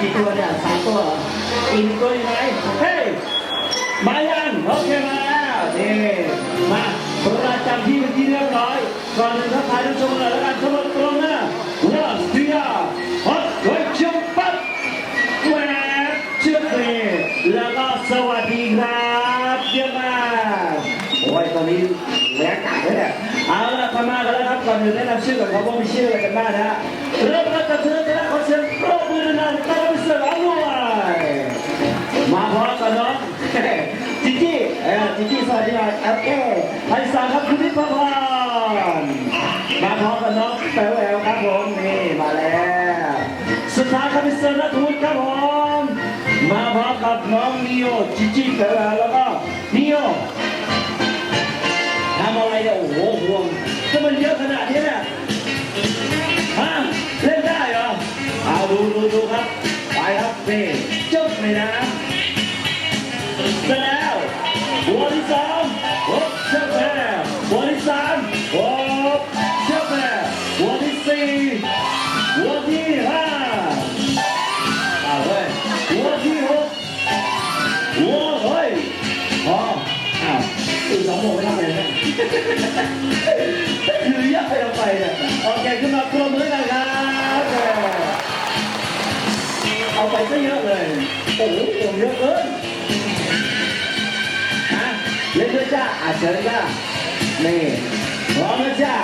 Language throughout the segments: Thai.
กี่ตัวเนี่ยสามตัวอีกตัวยู่ไหนเฮ้ยมายังโอเคมาแล้วนี่มาประจำที่เป็นที่เรียบร้อยก่อนจะทักทายทุกชมเลยแล้วกันชมตรงหน้าว่าสตียฮอตไว้ชมปั๊บแหวกเชือกเรแล้วก็สวัสดีครับเยี่ยมมากโอ้ยตอนนี้แหวกกัดเลยเนี่ยเอาละพมากันแล้วครับก่อนอื่นแนะนำชื่อก่อนครับว่ามีชื่ออะไรกันบ้างนะฮะเริ่มรับจากเธอนะขอเสียงปรบมือดังๆต้อนรับ สามครับคุณนิพพรมาพร้อมกับนเนาะแปลวแววครับผมนี่มาแล้วสุดท้ายครับมิสเตอร์นัทวุฒิครับผมมาพร้อมกับน้องนิโอจิจี้แปลวแววแล้วก็นิโอทำอะไรเนี่ยโอ้โหห่วงก็มันเยอะขนาดนี้เนี่ยฮะเล่นได้เหรอเอาดูดูดูครับไปครับนี่ เอาไปซะเยอะเลย โอ้โหเยอะเกินฮะเล่นด้วยจ้าอาเชิญจ้านี่พร้อมนะจ้า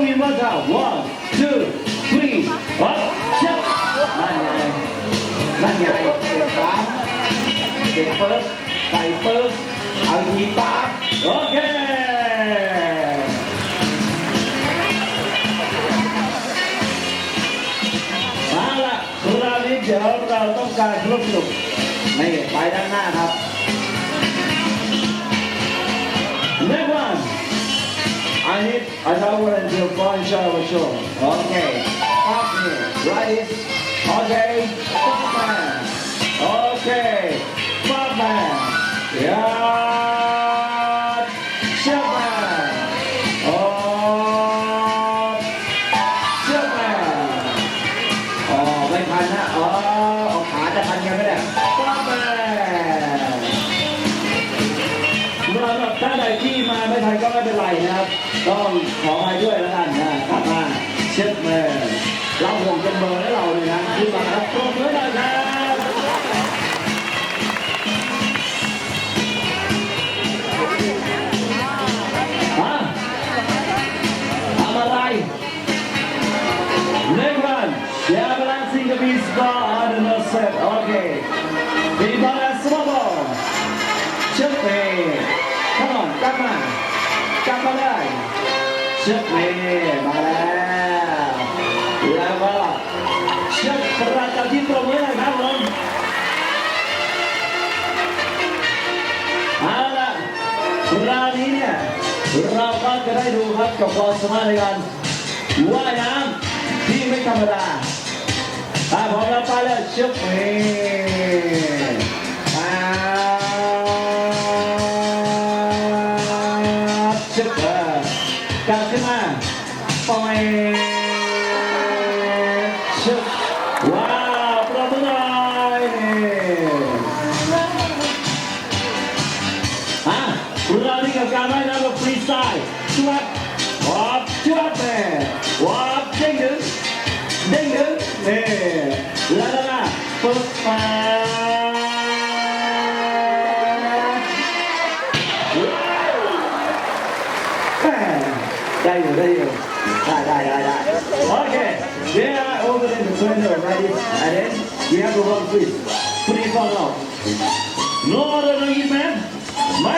มีมาจ้า one two three ฮับชับนั่นไงนั่นไงเก็บปั๊บเก็บเฟิร์สใส่เฟิร์สเอาทีปั๊บโอเคเอาละคราวนี้เดี๋ยวเราต้องการร่วมสนุกนี่ไปด้านหน้าครับ I need another one until one show for sure. Okay. Up here. Right. Okay. Pop man. Okay. เราห่วงเป็นเบอร์ให้เราเลยนะขึ้นมาครับปรบมือหน่อยครับฮะทำอะไร Next one. Yeah, balancing the beast bar on the nose set. Okay. Big balance bubble. Chip me. Come on, come on. Come on, guys. Chip me. เชือกประจำที่ตรงนี้เลยครับผมเอาล่ะคราวนี้เนี่ยเราก็จะได้ดูครับกับความสามารถในการว่ายน้ำที่ไม่ธรรมดาถ้าพร้อมแล้วไปเลยชุบ เราที่กับการว่ายน้ำแบบฟรีสไตล์ชุบวับชุบแม่วับเด้งดึงเด้งดึงเน่แล้วก็มาปึ๊บมาได้อยู่ได้อยู่ได้ได้ได้ได้โอเค There are over in the center ready and then we have to run quick put it on out no other than you man ไม่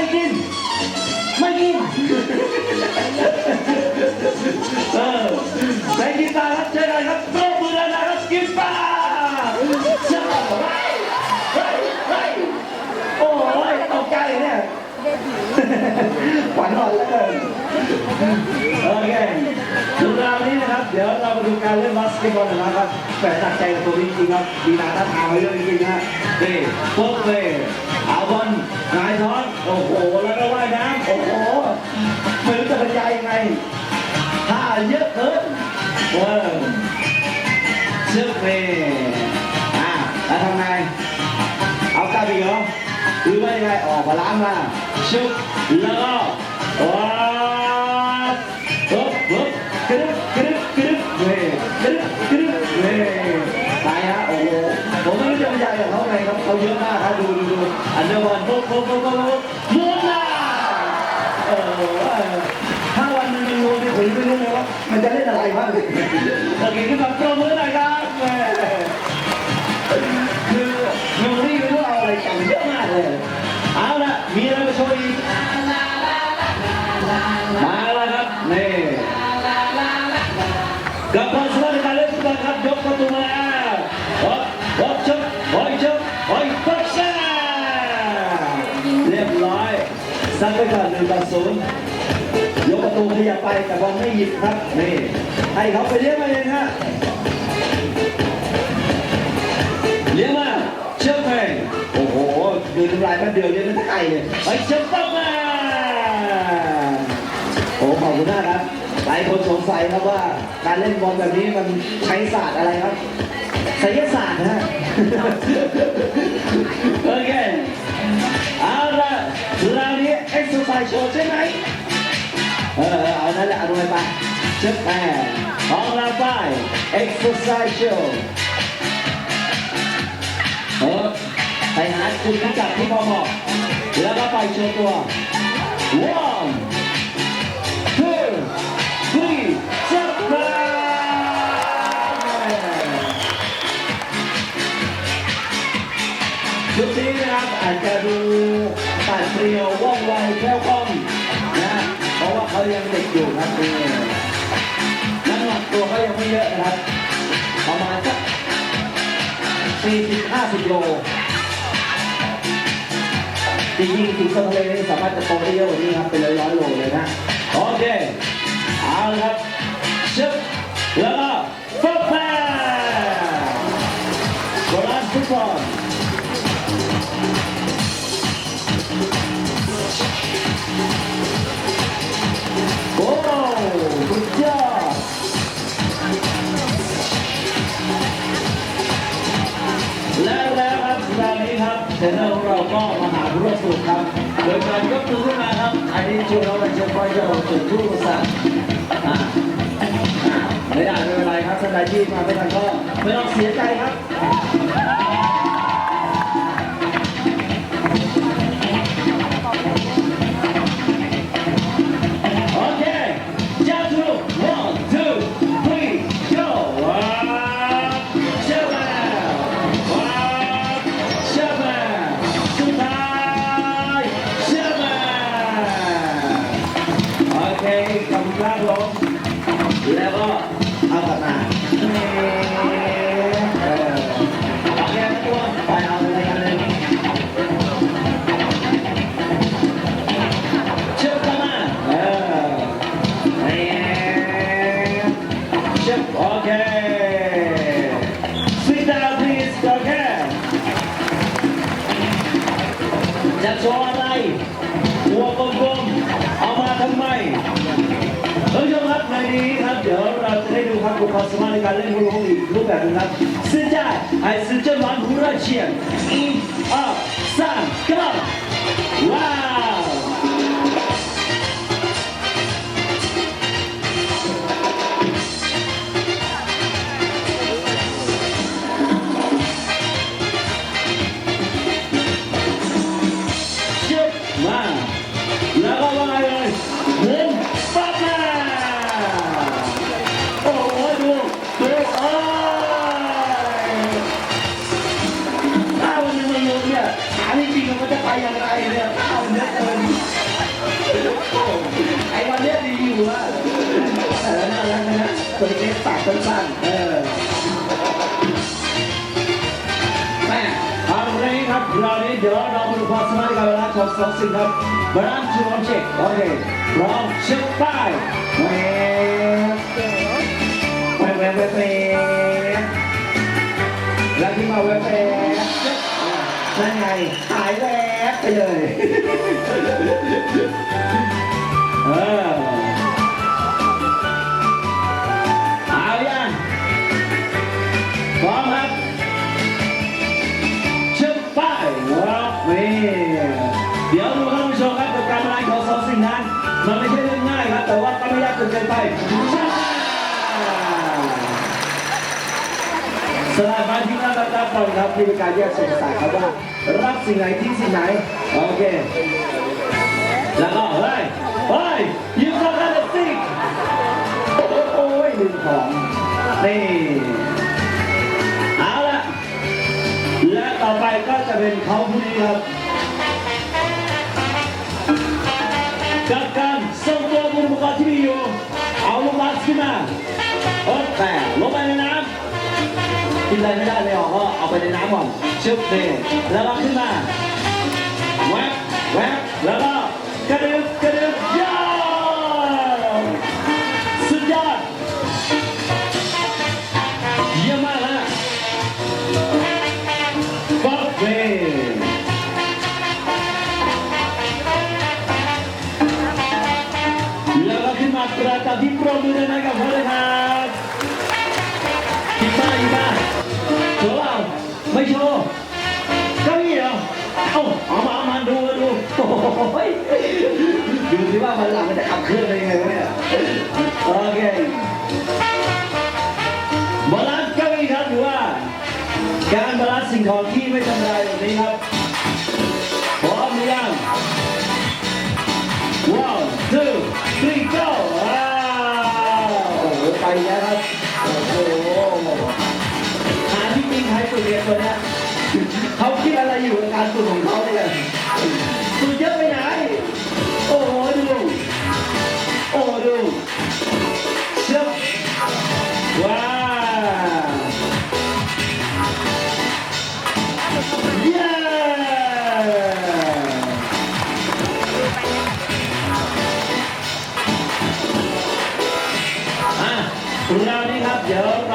โอเคถึงรานี้นะครับ เดี๋ยวเรามาดูการเล่นบาสเกตบอลนะครับแฝงหนักใจกับตัวนี้จริงครับดีนาท่าทางไว้เยอะจริงๆนะนี่ปุ๊บเลยเอาบอลนายท้อนโอ้โห แล้วก็ว่ายน้ำโอ้โหไม่รู้จะบรรยายยังไงท่าเยอะเกินเว้ยเชือกเมย์อ่าแล้วทำไงเอากลับอีกเหรอหรือว่ายังไงออกมาล้างมาชึบแล้วก็ว้า เขาเยอะมากครับดูดูดูอันเดอร์วันปุ๊บปุ๊บปุ๊บปุ๊บปุ๊บมุนมาเออถ้าวันนึงมันรวมเนี่ผมไม่รู้เลยว่ามันจะเล่นอะไรบ้างโอเคขึ้นมาปรโมือหน่อยครับ นึ่งต่อศูนย์ยกประตูขยับไปแต่บอลไม่หยิบครับนี่ให้เขาไปเลี้ยงมาเองฮะเลี้ยงมาเชื่อมไปโอ้โหดูน้ำลายแป๊บเดียวเลี้ยงมันไคร่เลยไปเชื่อมปั๊บมาโอ้ขอบคุณมากครับหลายคนสงสัยครับว่าการเล่นบอลแบบนี้มันใช้ศาสตร์อะไรครับไสยศาสตร์นะฮะโอเคเอาละครา เอ็กซ์ไซส์โชว์ใช่ไหมเออเอานั่นแหละเอาด้วยไปเช็คแม่ของเราไปเอ็กซ์ไซส์โชว์เออไปหาคุณพิกัดที่พอเหมาะแล้วก็ไปโชว์ตัว one two, three, Japan! ชุดนี้นะครับอาจจะดู เปรียวว่องไวแคล่วคล่องนะเพราะว่าเขายังเด็กอยู่ครับนี่น้ำหนักตัวเขายังไม่เยอะนะครับ ประมาณสัก40-50โลจริงๆสิงโตทะเลนี่สามารถจะโตได้เยอะกว่านี้ครับเป็นร้อยๆโลเลยนะโอเคเอาละครับชึบแล้วก็ฟุตบอลโบราณฟุตบอ นี้ครับเทรนเนอร์ของเราก็มาหาผู้ร่วมสนุกครับโดยการยกมือขึ้นมาครับอันนี้ช่วยเราเป็นเชฟไฟเจ้าจุดทูสัตว์ไม่ได้ไม่เป็นไรครับสนใดที่มาไม่ทันก็ไม่ต้องเสียใจครับ แล้วก็เอากลับมา การเล่นฮูลาฮูปอีกรูปแบบหนึงครับ现在还是这轮胡热线一二三 go ว้า ยังไงเนี่ยถ้าเนี้ยเกินไอ้วันเนี้ยดีอยู่อะเออน่ารักนะตัวเล็กปากสั้นๆเออแม่เอาตรงนี้ครับเรานี้เดี๋ยวเรามาดูความสามารถในการเวลาของสองสิ่งครับบาลานซ์ทูออบเจกต์โอเคพร้อมเช็คไปแหวแหวแหวแหวแหวแล้วที่มาแหวแหวนั่นไงหายแวบไป เลยเออเอายังพร้อมครับเชื่อไปครับนี่เดี๋ยวดูครับผู้ชมครับกับการบรรยายของสองสิ่งนั้นมันไม่ใช่เรื่องง่ายครับ แต่ว่าก็ไม่ยากจนเกินไปสลายมาที่หน้าตาก่อนครับที่เป็นการแยกส่วนสายครับว่ารับสิ่งไหนทิ้งสิ่งไหน โอเค แล้วก็เฮ้ย เฮ้ยยืมข้ากันเลยสิโอ้โอ้ยลืมของนี่เอาละและต่อไปก็จะเป็นเขาผู้นี้ครับกับการส่งตัวบุรุษที่มีอยู่เอาลงมาขึ้นมาโอ้แต่ลงไปในน้ำ กินอะไรไม่ได้เลยออกก็เอาไปในน้ำก่อนชึบเดแล้วก็ขึ้นมาแวบแวบแล้วก็กระดึบ ดูสิว่ามันหลังมันจะขับเคลื่อนได้ยังไงวะเนี่ย โอเคบาลานซ์ก้าอี้ครับถือว่า การบาลานซ์สิ่งของที่ไม่ธรรมดาแบบนี้ครับพร้อมหรือยัง one two three go ว้าวโอ้โหไปแล้วครับ โอ้โหหาที่จริงใครฝึกเรียนตัวเนี้ยเขาคิดอะไรอยู่กับการฝึกของเขาเนี่ย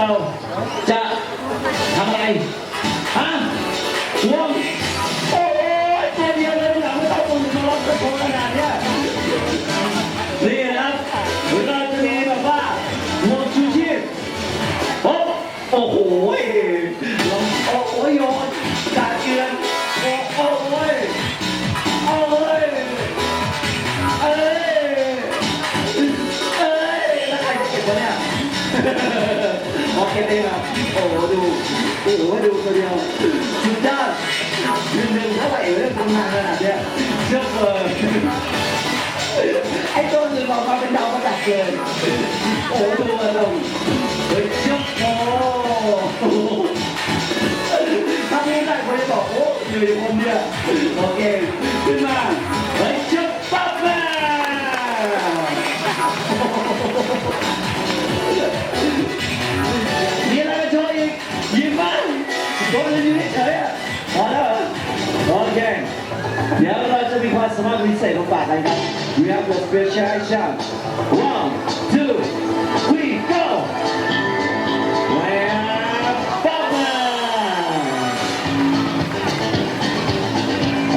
เเคเองครับโอ้โหดูโอ้โหดูคนเดียวสุดยอดหนึ่งหนึ่งเท่าไหร่เรื่องทำงานขนาดเนี้ยเชื่อเฟิร์ไอ้ตัวอื่นออกมาเป็นดาวประดับเลยโอ้โหดูอารมณ์เฮ้ยเจ้าโอ้ถ้าไม่ได้คนจะบอกโอ้อยู่อยู่คนเดียวโอเคขึ้นมา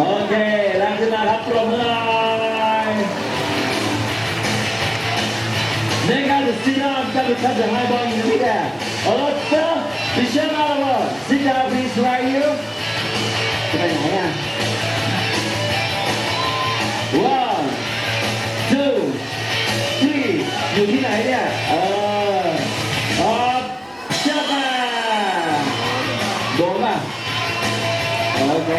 อเคแล้วขึ้นมาครับปรบมือหน่อย They got to sit down, got to touch the high ball in the middle. Hello, sir. Michelle Oliver, sit down please right here. จะไปไหนอะ one two three อยู่ที่ไหนเนี่ย เออออกเชือกมาโดนป่ะ โอเค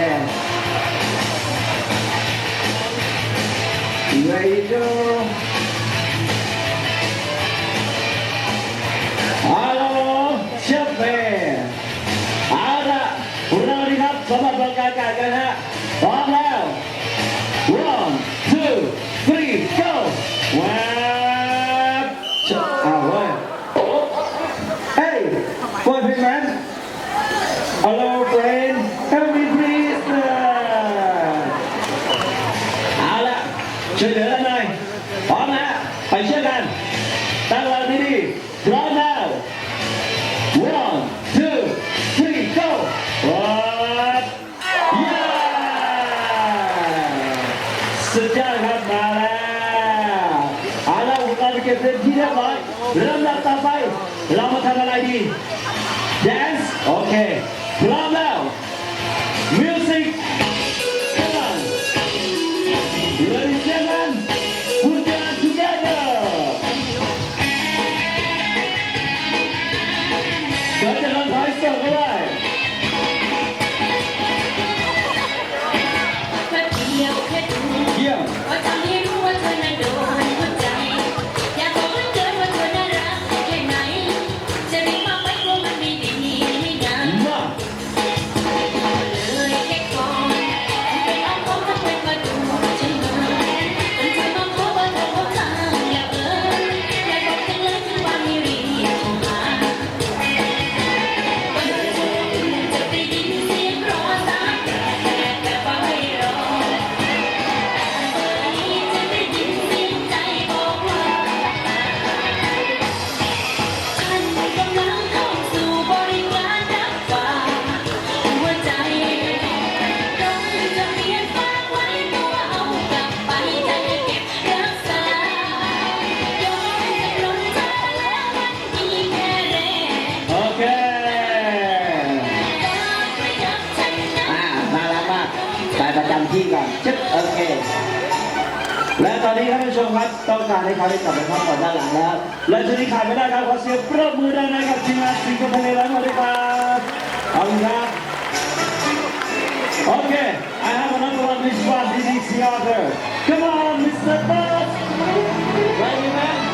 Ready to belum dapat sampai. Selamat tanggal lagi. Dance? Okay. Selamat. และตอนนี้ท่านผู้ชมครับต้องการให้เขาได้กลับไปพักผ่อนด้านหลังแล้วและชุดนี้ขาดไม่ได้ครับขอเสียงปรบมือได้านในกับทีมงานสิงคโปร์เลยนล้วด้วยครับขอบคุณครับ Okay, I have another one which was in the other Come on, Mr. Bob! Ready, man?